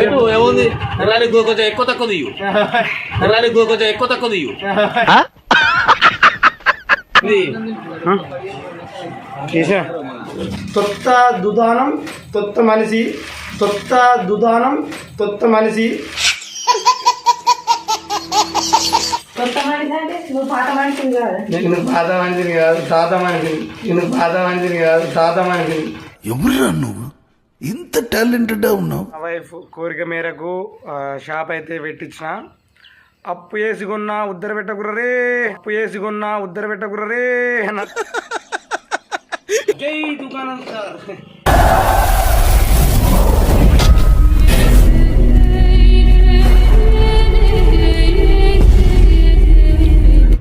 పెట్టు ఏముంది రాని కొంచెం ఎక్కువ తక్కువ తీయు రాని కొంచెం ఎక్కువ తక్కువ తీయు ఇది చేసా తొత్త దుదానం తొత్త మనిషి తొత్త దుదానం తొత్త మనిషి నువ్వు పాత మనిషిని కాదు నేను పాత మనిషిని కాదు తాత మనిషిని నేను పాత మనిషిని కాదు తాత మనిషిని ఎవరురా నువ్వు? ఇంత టాలెంటెడ్ ఉన్నావు. మా వైఫ్ కోరిక మేరకు షాప్ అయితే పెట్టించిన. అప్పు వేసి కొన్నా ఉద్దర పెట్టకుర్రే అప్పు వేసి కొన్నా ఉద్దర పెట్టకుర్రే అన్న. జై దుకాణం సార్.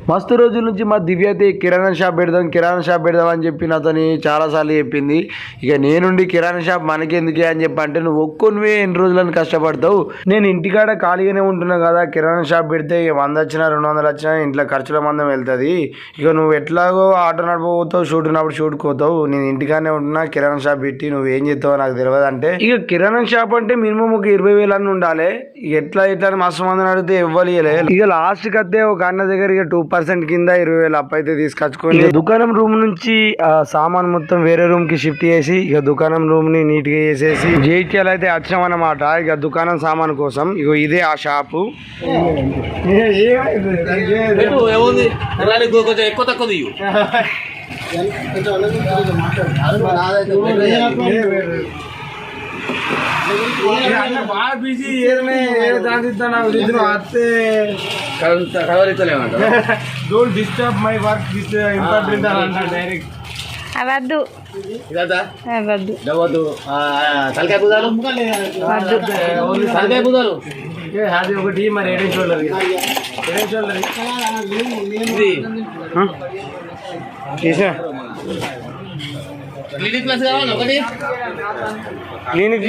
మస్తు రోజుల నుంచి మా దివ్య అయితే కిరాణా షాప్ పెడదాం కిరాణా షాప్ పెడదాం అని చెప్పి నాతోని చాలాసార్లు చెప్పింది. ఇక నేనుండి కిరాణా షాప్ మనకెందుకే అని చెప్పి అంటే నువ్వు ఒక్కొనివే ఎన్ని రోజులని కష్టపడతావు? నేను ఇంటికాడ ఖాళీగానే ఉంటున్నా కదా కిరాణా షాప్ పెడితే ఇక వంద వచ్చినా రెండు వందలు వచ్చినా ఇంట్లో ఖర్చుల మందం వెళ్తుంది. ఇక నువ్వు ఎట్లాగో ఆటో నడపబోతావు షూట్ ఉన్నప్పుడు షూట్కి పోతావు నేను ఇంటికానే ఉంటున్నా కిరాణా షాప్ పెట్టి నువ్వు ఏం చేస్తావో నాకు తెలియదు అంటే ఇక కిరాణా షాప్ అంటే మినిమం ఒక ఇరవై వేలు అని ఉండాలి. ఇక ఎట్లా ఎట్లా అని మస్తు మందని అడిగితే ఇవ్వలేలే ఇక లాస్ట్కి అయితే ఒక అన్న దగ్గర ఇక టూ పర్సెంట్ కింద ఇరవై వేలు అప్పు అయితే తీసుకొచ్చుకొని ఇక దుకాణం రూమ్ నుంచి ఆ సామాన్ మొత్తం వేరే రూమ్కి షిఫ్ట్ చేసి ఇక దుకాణం రూమ్ని నీట్గా చేసేసి జైత్యాలు అయితే వచ్చాం అన్నమాట ఇక దుకాణం సామాన్ కోసం ఇక ఇదే ఆ షాపు ఎక్కువ తక్కువ బాగా బిజీ ఏదైనా కవరితలేమంట don't disturb my work this important అంట డైరెక్ట్ అవద్దు. అవద్దు. తలకాయ బుధాలు అది ఒకటి మరి ఏడే చూడలేదు. ఏడే చూడలేదు? ఇది చేసా క్లినిక్ ప్లస్ కావాలి ఒకటి క్లినిక్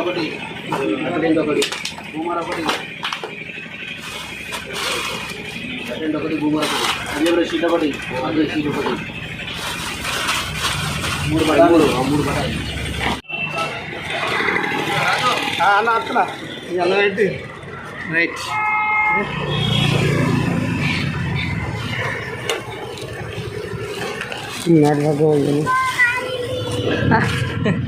ఒకటి ఒకటి భూమర్ ఒకటి రెండు ఒకటి భూమర్ ఒకటి అదే షీట్ ఒకటి అదే షీట్ ఒకటి అన్న అట్లా అలా పెట్టి. రైట్.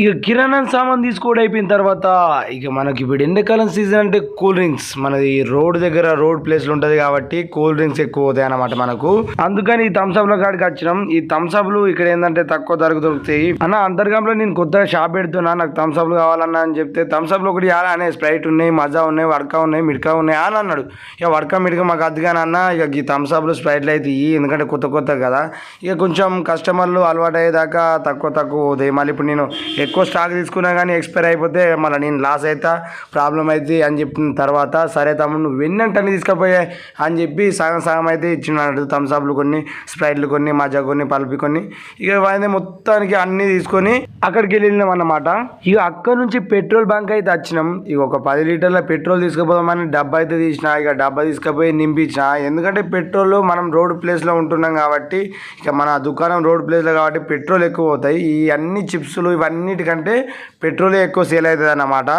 ఇక కిరాణా సామాన్ తీసుకోవడం అయిపోయిన తర్వాత ఇక మనకి ఇప్పుడు ఎండాకాలం సీజన్ అంటే కూల్ డ్రింక్స్. మనది రోడ్ దగ్గర రోడ్ ప్లేస్లు ఉంటుంది కాబట్టి కూల్ డ్రింక్స్ ఎక్కువ అవుతాయి అన్నమాట మనకు. అందుకని ఈ థమ్స్అప్ల కాడికి వచ్చినాం. ఈ థమ్స్అప్లు ఇక్కడ ఏంటంటే తక్కువ ధరకు దొరుకుతాయి. అన్న అంతర్గంలో నేను కొత్తగా షాప్ పెడుతున్నా. నాకు థమ్స్అప్లు కావాలన్నా అని చెప్తే థమ్స్అప్లు ఒకటి చాలా అనే స్ప్రైట్ ఉన్నాయి మజా ఉన్నాయి వడకా ఉన్నాయి మిడకా ఉన్నాయి అని అన్నాడు. ఇక వడకా మిడక మాకు అద్దుగానే అన్న ఇక ఈ థమ్స్అప్లు స్ప్రైట్లు అయితే ఇవి ఎందుకంటే కొత్త కొత్త కదా. ఇక కొంచెం కస్టమర్లు అలవాటు అయ్యేదాకా తక్కువ తక్కువ అవుతాయి మళ్ళీ ఇప్పుడు నేను ఎక్కువ స్టాక్ తీసుకున్నా కానీ ఎక్స్పైర్ అయిపోతే మళ్ళీ నేను లాస్ అవుతా ప్రాబ్లం అవుతుంది అని చెప్పిన తర్వాత సరే తమ్ముడు నువ్వు వెన్నంటని తీసుకుపోయా అని చెప్పి సగం సగం అయితే ఇచ్చినాడు థమ్స్అప్లు కొన్ని స్ప్రైట్లు కొన్ని మజా కొన్ని పల్పి కొన్ని. ఇక అయితే మొత్తానికి అన్ని తీసుకొని అక్కడికి వెళ్ళినాం అన్నమాట. ఇక అక్కడ నుంచి పెట్రోల్ బంక్ అయితే వచ్చినాం. ఇక ఒక పది లీటర్ల పెట్రోల్ తీసుకుపోదామని డబ్బా అయితే తీసిన ఇక డబ్బా తీసుకుపోయి నింపించిన. ఎందుకంటే పెట్రోల్ మనం రోడ్ ప్లేస్లో ఉంటున్నాం కాబట్టి ఇక మన దుకాణం రోడ్ ప్లేస్లో కాబట్టి పెట్రోల్ ఎక్కువ అవుతాయి ఈ అన్ని చిప్స్లు ఇవన్నీ అన్నిటికంటే పెట్రోలే ఎక్కువ సేల్ అవుతుంది అన్నమాట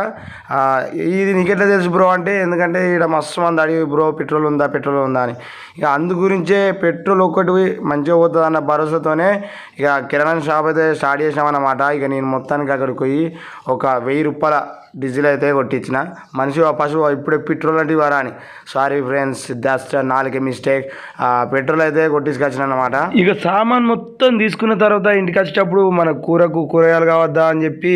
ఆ, ఇది నీకెట్లా తెలుసు బ్రో అంటే ఎందుకంటే ఇక్కడ మస్తు మంది అడిగి బ్రో పెట్రోల్ ఉందా పెట్రోల్ ఉందా అని. ఇక అందు గురించే పెట్రోల్ ఒక్కటి మంచిగా పోతుంది అన్న భరోసాతోనే ఇక కిరాణా షాప్ అయితే స్టార్ట్ చేసినామన్నమాట. ఇక నేను మొత్తానికి అక్కడికి పోయి ఒక వెయ్యి రూపాయల డీజిల్ అయితే కొట్టించిన. మనిషి పశువు ఇప్పుడే పెట్రోల్ అంటే ఇవ్వరా అని. సారీ ఫ్రెండ్స్ జస్ట్ నాలుగే మిస్టేక్ పెట్రోల్ అయితే కొట్టించుకొచ్చిన అనమాట ఇక సామాన్ మొత్తం తీసుకున్న తర్వాత ఇంటికి వచ్చేటప్పుడు మన కూరకు కూరగాయలు కావద్దా అని చెప్పి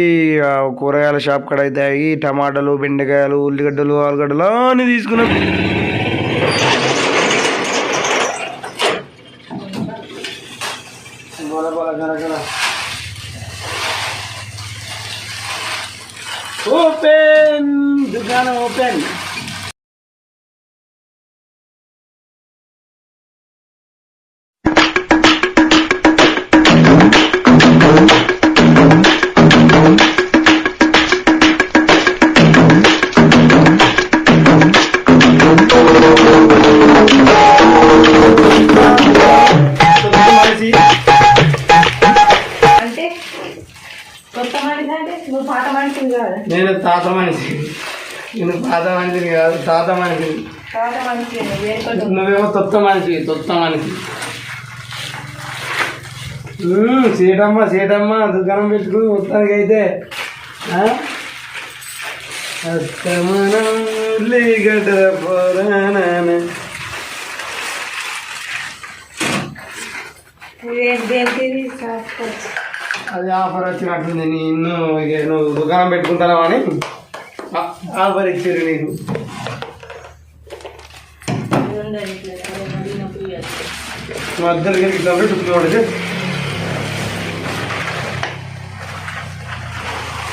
కూరగాయల షాప్ కాడ అయితే టమాటాలు బెండకాయలు ఉల్లిగడ్డలు ఆలుగడ్డలు అన్నీ తీసుకున్నాం. దుకాణం ఓపెన్ అంటే నేను పాత మనిషిని కాదు తాత మనిషిని నువ్వు నువ్వేమో తొత్త మనిషి తొత్త మనిషి మ్మ్, సీటమ్మ సీటమ్మ దుకాణం పెట్టుకుని మొత్తానికి అయితే అది ఆఫర్ వచ్చినట్టుంది నిన్ను ఇక నువ్వు దుకాణం పెట్టుకుంటావు అని. ఆ- ఆఫర్ ఇచ్చారు నీకు ఉండదు ఇట్లా అడిగినప్పుడు ఇవ్వాలి. మధ్యలో ఇట్లా పెట్టుకున్నాడు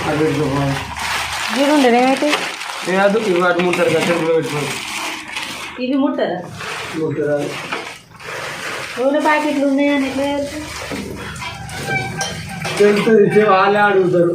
అది పెట్టుకో. ఇది ఉండదు ఏమైతే అది ఇవి అటు ముట్టారు కదా చెరుకులో పెట్టుకోండి ఇవి ముట్టదా ముట్టారు నూనె ప్యాకెట్లు ఉన్నాయని ఎట్లా తెలుసు? తెలుస్తుంది వాళ్ళే అడుగుతారు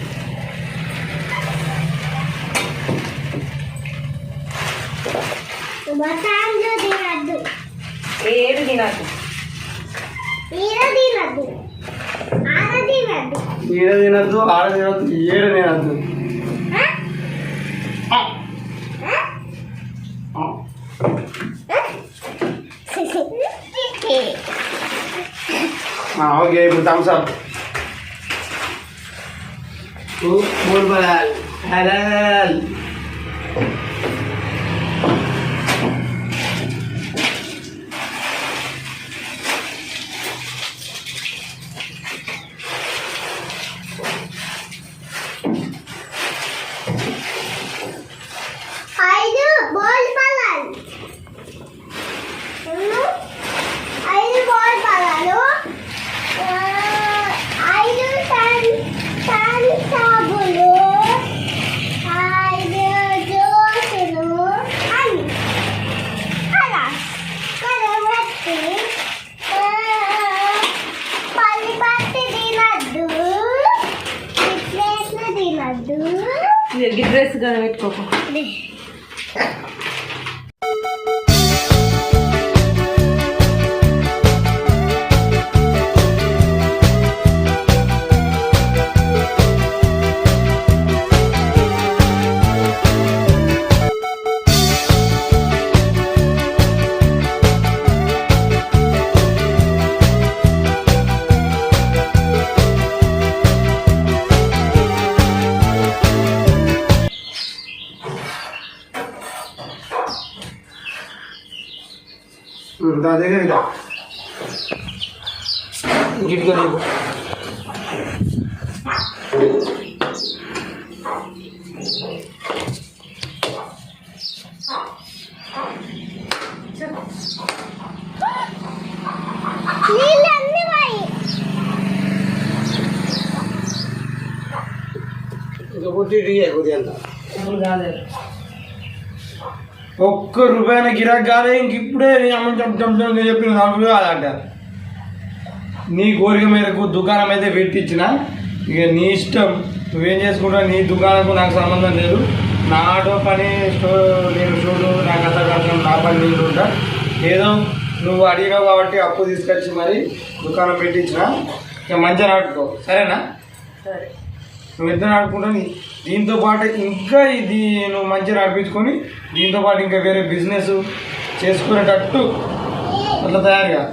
ಒಂಬತ್ತೊಂದು ದಿನದ್ದು ಏಳು ದಿನದ್ದು ಏಳು ದಿನದ್ದು ಆರು ದಿನದ್ದು ಏಳು ದಿನದ್ದು ಆರು ದಿನದ್ದು ಏಳು ದಿನದ್ದು हाँ हो गया बताम साहब बोल बोल हलाल 나 내가 길이가 아니고 ഇതൊക്കെ ഇടുകയാണ് കൂടിയാണ് ఒక్క రూపాయన గిరాక్ కాదే ఇంక ఇప్పుడే నేను అమ్మ చెప్ చెప్ చెప్ నలుగురు కాదంట. నీ కోరిక మేరకు దుకాణం అయితే పెట్టించిన. ఇక నీ ఇష్టం. నువ్వేం చేసుకుంటావు? నీ దుకాణంకు నాకు సంబంధం లేదు. నా ఆటో పని స్టో నేను చూడు నాకు అంత కష్టం నా పని నేను ఉంటా. ఏదో నువ్వు అడిగినావు కాబట్టి అప్పు తీసుకొచ్చి మరి దుకాణం పెట్టించిన. ఇక మంచిగా నాటుకో సరేనా? సరే. నువ్వు ఎంత నడుపుకుంటావు నీ- దీంతో పాటు ఇంకా ఇది నువ్వు మంచిగా నడిపించుకొని దీంతో పాటు ఇంకా వేరే బిజినెస్ చేసుకునేటట్టు అట్లా తయారుగా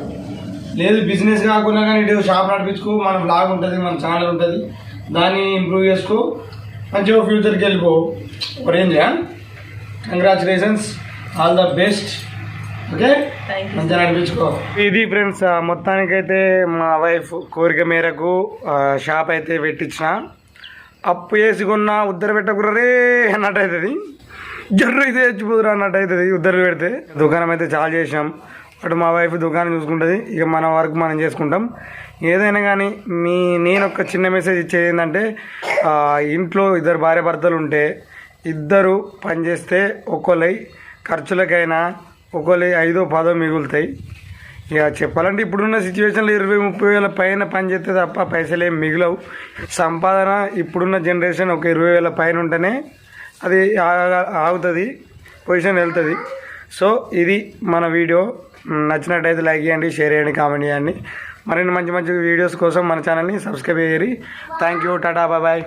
లేదు బిజినెస్ కాకుండా కానీ ఇటు షాప్ నడిపించుకో మన బ్లాగ్ ఉంటుంది మన ఛానల్ ఉంటుంది దాన్ని ఇంప్రూవ్ చేసుకో మంచిగా ఫ్యూచర్కి వెళ్ళిపో. రేంజా congratulations all the best okay మంచిగా నడిపించుకో. ఇది ఫ్రెండ్స్ మొత్తానికైతే మా వైఫ్ కోరిక మేరకు షాప్ అయితే పెట్టించిన. అప్పు వేసి కొన్న ఉద్దర పెట్టకుర్రే అన్నట్టు అవుతుంది జర్రు అయితే చచ్చిపోదురా అన్నట్టు అవుతుంది ఉద్దరు పెడితే. దుకాణం అయితే చాలా చేసాం అటు మా వైఫ్ దుకాణం చూసుకుంటుంది. ఇక మన వర్క్ మనం చేసుకుంటాం. ఏదైనా కానీ మీ నేను ఒక చిన్న మెసేజ్ ఇచ్చేది ఏంటంటే ఇంట్లో ఇద్దరు భార్య భర్తలు ఉంటే ఇద్దరు పనిచేస్తే ఒక్కొలై ఖర్చులకైనా ఒకళ్ళు ఐదో పదో మిగులుతాయి. ఇక చెప్పాలంటే ఇప్పుడున్న సిచ్యువేషన్లో ఇరవై ముప్పై వేల పైన పని చేస్తే తప్ప పైసలు ఏం మిగిలవు. సంపాదన ఇప్పుడున్న జనరేషన్ ఒక ఇరవై వేల పైన ఉంటేనే అది ఆగుతుంది పొజిషన్ వెళ్తుంది. సో ఇది మన వీడియో. నచ్చినట్టయితే లైక్ చేయండి షేర్ చేయండి కామెంట్ చేయండి. మరిన్ని మంచి మంచి వీడియోస్ కోసం మన ఛానల్ని సబ్స్క్రైబ్ చేయరు థ్యాంక్ యూ టాటా బాయ్.